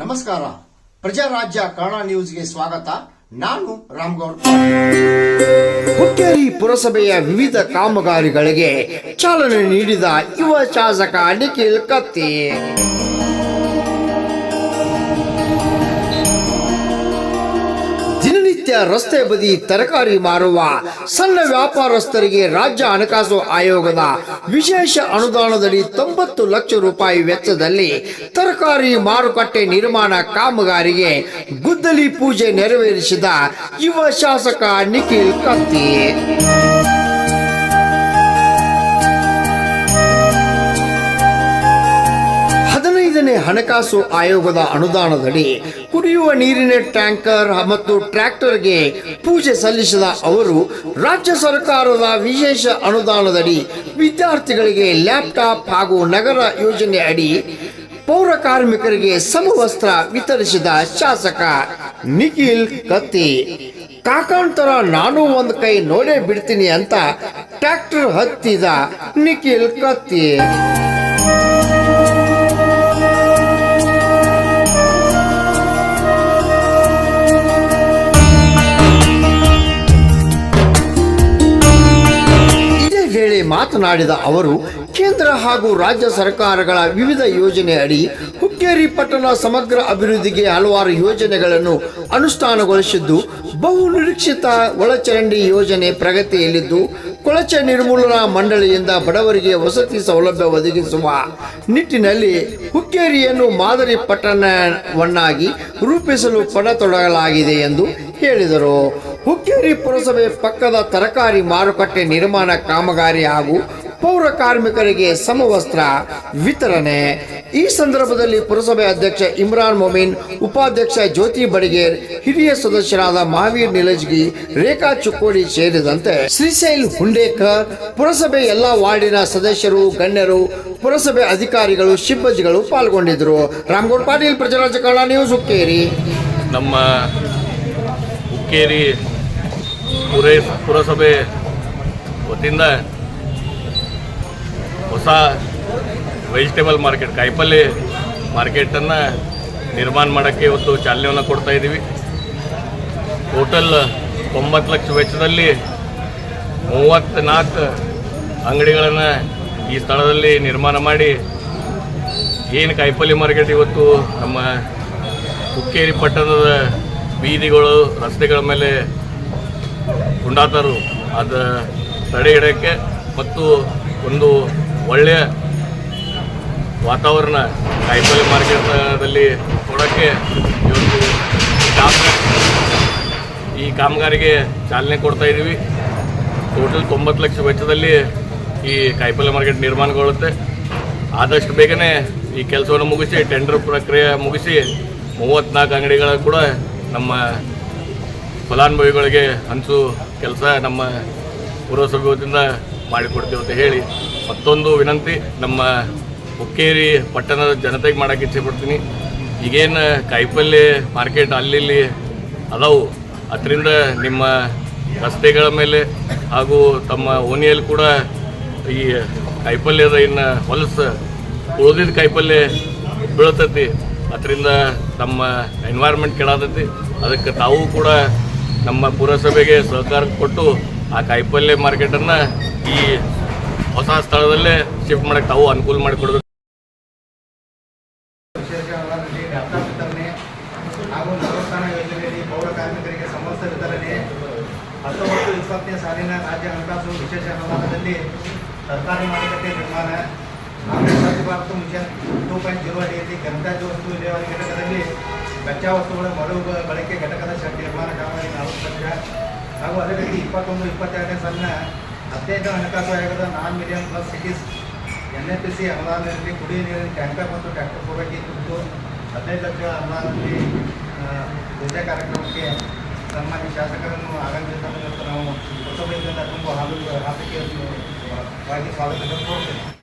ನಮಸ್ಕಾರ. ಪ್ರಜಾರಾಜ್ಯ ಕನ್ನಡ ನ್ಯೂಸ್ಗೆ ಸ್ವಾಗತ. ನಾನು ರಾಮ್ಗೌಡ್ ಹುಕ್ಕೇರಿ ಪುರಸಭೆಯ ವಿವಿಧ ಕಾಮಗಾರಿಗಳಿಗೆ ಚಾಲನೆ ನೀಡಿದ ಯುವ ಶಾಸಕ ನಿಖಿಲ್ ಕತ್ತಿ. ದಿನನಿತ್ಯ ರಸ್ತೆ ಬದಿ ತರಕಾರಿ ಮಾರುವ ಸಣ್ಣ ವ್ಯಾಪಾರಸ್ಥರಿಗೆ ರಾಜ್ಯ ಹಣಕಾಸು ಆಯೋಗದ ವಿಶೇಷ ಅನುದಾನದಡಿ ತೊಂಬತ್ತು ಲಕ್ಷ ರೂಪಾಯಿ ವೆಚ್ಚದಲ್ಲಿ ತರಕಾರಿ ಮಾರುಕಟ್ಟೆ ನಿರ್ಮಾಣ ಕಾಮಗಾರಿಗೆ ಗುದ್ದಲಿ ಪೂಜೆ ನೆರವೇರಿಸಿದ ಯುವ ಶಾಸಕ ನಿಖಿಲ್ ಕತ್ತಿ. ಹದಿನೈದನೇ ಹಣಕಾಸು ಆಯೋಗದ ಅನುದಾನದಡಿ ಕುಡಿಯುವ ನೀರಿನ ಟ್ಯಾಂಕರ್ ಮತ್ತು ಟ್ರ್ಯಾಕ್ಟರ್ಗೆ ಪೂಜೆ ಸಲ್ಲಿಸಿದ ಅವರು, ರಾಜ್ಯ ಸರ್ಕಾರದ ವಿಶೇಷ ಅನುದಾನದಡಿ ವಿದ್ಯಾರ್ಥಿಗಳಿಗೆ ಲ್ಯಾಪ್ಟಾಪ್ ಹಾಗೂ ನಗರ ಯೋಜನೆ ಅಡಿ ಪೌರ ಕಾರ್ಮಿಕರಿಗೆ ಸಮವಸ್ತ್ರ ವಿತರಿಸಿದ ಶಾಸಕ ನಿಖಿಲ್ ಕತ್ತಿ, ಕಾಕಾಂತರ, ನಾನು ಒಂದು ಕೈ ನೋಡೇ ಬಿಡ್ತೀನಿ ಅಂತ ಟ್ರ್ಯಾಕ್ಟರ್ ಹತ್ತಿದ ನಿಖಿಲ್ ಕತ್ತಿ. ಮಾತನಾಡಿದ ಅವರು, ಕೇಂದ್ರ ಹಾಗೂ ರಾಜ್ಯ ಸರ್ಕಾರಗಳ ವಿವಿಧ ಯೋಜನೆ ಅಡಿ ಹುಕ್ಕೇರಿ ಪಟ್ಟಣ ಸಮಗ್ರ ಅಭಿವೃದ್ಧಿಗೆ ಹಲವಾರು ಯೋಜನೆಗಳನ್ನು ಅನುಷ್ಠಾನಗೊಳಿಸಿದ್ದು, ಬಹು ನಿರೀಕ್ಷಿತ ಒಳಚರಂಡಿ ಯೋಜನೆ ಪ್ರಗತಿಯಲ್ಲಿದ್ದು, ಕೊಳಚೆ ನಿರ್ಮೂಲನಾ ಮಂಡಳಿಯಿಂದ ಬಡವರಿಗೆ ವಸತಿ ಸೌಲಭ್ಯ ಒದಗಿಸುವ ನಿಟ್ಟಿನಲ್ಲಿ ಹುಕ್ಕೇರಿಯನ್ನು ಮಾದರಿ ಪಟ್ಟಣವನ್ನಾಗಿ ರೂಪಿಸಲು ಪಡತೊಡಗಲಾಗಿದೆ ಎಂದು ಹೇಳಿದರು. ಹುಕ್ಕೇರಿ ಪುರಸಭೆ ಪಕ್ಕದ ತರಕಾರಿ ಮಾರುಕಟ್ಟೆ ನಿರ್ಮಾಣ ಕಾಮಗಾರಿ ಹಾಗೂ ಪೌರ ಕಾರ್ಮಿಕರಿಗೆ ಸಮವಸ್ತ್ರ ವಿತರಣೆ. ಈ ಸಂದರ್ಭದಲ್ಲಿ ಪುರಸಭೆ ಅಧ್ಯಕ್ಷ ಇಮ್ರಾನ್ ಮೊಮಿನ್, ಉಪಾಧ್ಯಕ್ಷ ಜ್ಯೋತಿ ಬಡಿಗೇರ್, ಹಿರಿಯ ಸದಸ್ಯರಾದ ಮಹಾವೀರ್ ನಿಲಜ್ಗಿ, ರೇಖಾ ಚುಕ್ಕೋಡಿ ಸೇರಿದಂತೆ ಶ್ರೀಶೈಲ್ ಹುಂಡೇಕರ್, ಪುರಸಭೆ ಎಲ್ಲ ವಾರ್ಡಿನ ಸದಸ್ಯರು, ಗಣ್ಯರು, ಪುರಸಭೆ ಅಧಿಕಾರಿಗಳು, ಸಿಬ್ಬಂದಿಗಳು ಪಾಲ್ಗೊಂಡಿದ್ದರು. ರಾಮಗೌಡ್ ಪಾಟೀಲ್ ಪ್ರಜಾರಾಜ್ಯ ಕನ್ನಡ ನ್ಯೂಸ್ ಹುಕ್ಕೇರಿ. ನಮ್ಮ ಹುಕ್ಕೇರಿ ಪುರೇ, ಪುರಸಭೆ ವತಿಯಿಂದ ಹೊಸ ವೆಜಿಟೇಬಲ್ ಮಾರ್ಕೆಟ್, ಕಾಯಿಪಲ್ಲೆ ಮಾರ್ಕೆಟನ್ನು ನಿರ್ಮಾಣ ಮಾಡೋಕ್ಕೆ ಇವತ್ತು ಚಾಲನೆಯನ್ನು ಕೊಡ್ತಾ ಇದ್ದೀವಿ. ಟೋಟಲ್ ಒಂಬತ್ತು ಲಕ್ಷ ವೆಚ್ಚದಲ್ಲಿ ಮೂವತ್ತ್ನಾಲ್ಕು ಅಂಗಡಿಗಳನ್ನು ಈ ಸ್ಥಳದಲ್ಲಿ ನಿರ್ಮಾಣ ಮಾಡಿ ಏನು ಕಾಯಿಪಲ್ಲೆ ಮಾರ್ಕೆಟ್ ಇವತ್ತು ನಮ್ಮ ಹುಕ್ಕೇರಿ ಪಟ್ಟಣದ ಬೀದಿಗಳು, ರಸ್ತೆಗಳ ಮೇಲೆ ಗುಂಡಾತರು ಅದು ತಡೆ ಹಿಡಿಯೋಕ್ಕೆ ಮತ್ತು ಒಂದು ಒಳ್ಳೆಯ ವಾತಾವರಣ ಕಾಯಿಪಲ್ಲೆ ಮಾರ್ಕೆಟದಲ್ಲಿ ಕೊಡೋಕ್ಕೆ ಇವತ್ತು ಈ ಕಾಮಗಾರಿ ಈ ಕಾಮಗಾರಿಗೆ ಚಾಲನೆ ಕೊಡ್ತಾ ಇದ್ದೀವಿ. ಟೋಟಲ್ ತೊಂಬತ್ತು ಲಕ್ಷ ವೆಚ್ಚದಲ್ಲಿ ಈ ಕಾಯಿಪಲ್ಲೆ ಮಾರ್ಕೆಟ್ ನಿರ್ಮಾಣಗೊಳ್ಳುತ್ತೆ. ಆದಷ್ಟು ಬೇಗನೆ ಈ ಕೆಲಸವನ್ನು ಮುಗಿಸಿ ಟೆಂಡರ್ ಪ್ರಕ್ರಿಯೆ ಮುಗಿಸಿ ಮೂವತ್ತ್ನಾಲ್ಕು ಅಂಗಡಿಗಳ ಕೂಡ ನಮ್ಮ ಫಲಾನುಭವಿಗಳಿಗೆ ಹಂಚು ಕೆಲಸ ನಮ್ಮ ಪೂರ್ವ ವತಿಯಿಂದ ಮಾಡಿಕೊಡ್ತೀವಿ ಅಂತ ಹೇಳಿ ಮತ್ತೊಂದು ವಿನಂತಿ, ನಮ್ಮ ಹುಕ್ಕೇರಿ ಪಟ್ಟಣದ ಜನತೆಗೆ ಮಾಡೋಕ್ಕೆ ಇಚ್ಛೆ ಪಡ್ತೀನಿ ಈಗೇನು ಕಾಯಿಪಲ್ಲೆ ಮಾರ್ಕೆಟ್ ಅಲ್ಲಿ ಅದಾವು. ಅದರಿಂದ ನಿಮ್ಮ ರಸ್ತೆಗಳ ಮೇಲೆ ಹಾಗೂ ತಮ್ಮ ಓಣಿಯಲ್ಲಿ ಕೂಡ ಈ ಕಾಯಿಪಲ್ಯದ ಇನ್ನು ಹೊಲಸು ಉಳಿದಿದ್ದ ಕಾಯಿಪಲ್ಯ ಬೀಳ್ತೈತಿ. ಅದರಿಂದ ನಮ್ಮ ಎನ್ವೈರ್ಮೆಂಟ್ ಕೆಡಾತೈತಿ. ಅದಕ್ಕೆ ತಾವು ಕೂಡ ನಮ್ಮ ಪುರಸಭೆಗೆ ಸಹಕಾರ ಕೊಟ್ಟು ಆ ಕಾಯಿಪಲ್ಯ ಮಾರ್ಕೆಟನ್ನು ಈ ಹೊಸ ಸ್ಥಳದಲ್ಲೇ ಶಿಫ್ಟ್ ಮಾಡೋಕ್ಕೆ ತಾವು ಅನುಕೂಲ ಮಾಡಿಕೊಡ್ಬೇಕು. ಹತ್ತೊಂಬತ್ತು ಇಪ್ಪತ್ತನೇ ಸಾಲಿನ ರಾಜ್ಯ ಹಣಕಾಸು ವಿಶೇಷ ಅನುದಾನದಲ್ಲಿ ಸರ್ಕಾರಿ ಮಾರುಕಟ್ಟೆ ನಿರ್ಮಾಣ. Bharat mission two point zero ಅಡಿಯಲ್ಲಿ ಘನತ್ಯಾಜ್ಯ ವಸ್ತು ವಿಲೇವಾರಿ ಘಟಕದಲ್ಲಿ ಕಚ್ಚಾ ವಸ್ತುಗಳ ಮರು ಬಳಕೆ ಘಟಕದ ಶೆಡ್ ನಿರ್ಮಾಣ ಕಾಮಗಾರಿ ನಲವತ್ತು ಲಕ್ಷ ಹಾಗೂ ಅದೇ ರೀತಿ ಇಪ್ಪತ್ತೊಂದು, ಇಪ್ಪತ್ತೆರಡನೇ ಸಾಲಿನ ಹದಿನೈದು ಹಣಕಾಸು ಆಯೋಗದ non medium plus cities N F P C ಅನುದಾನದಲ್ಲಿ ಕುಡಿಯುವ ನೀರಿನ ಟ್ಯಾಂಕರ್ ಮತ್ತು ಟ್ಯಾಕ್ಟರ್ ಪೂರೈಕೆ ಕುರಿತು ಹದಿನೈದು ಲಕ್ಷ ಅನುದಾನದಲ್ಲಿ ಪೂಜೆ ಕಾರ್ಯಕ್ರಮಕ್ಕೆ ಸನ್ಮಾನ್ಯ ಶಾಸಕರನ್ನು ಆಗಮಿಸಿದ ನಾವು ಹೊಸಬೆಯಿಂದ ತುಂಬ ಹಾಲು, ಹಾಸಿಗೆಯನ್ನು ವಾಗಿ ಸ್ವಾಗತ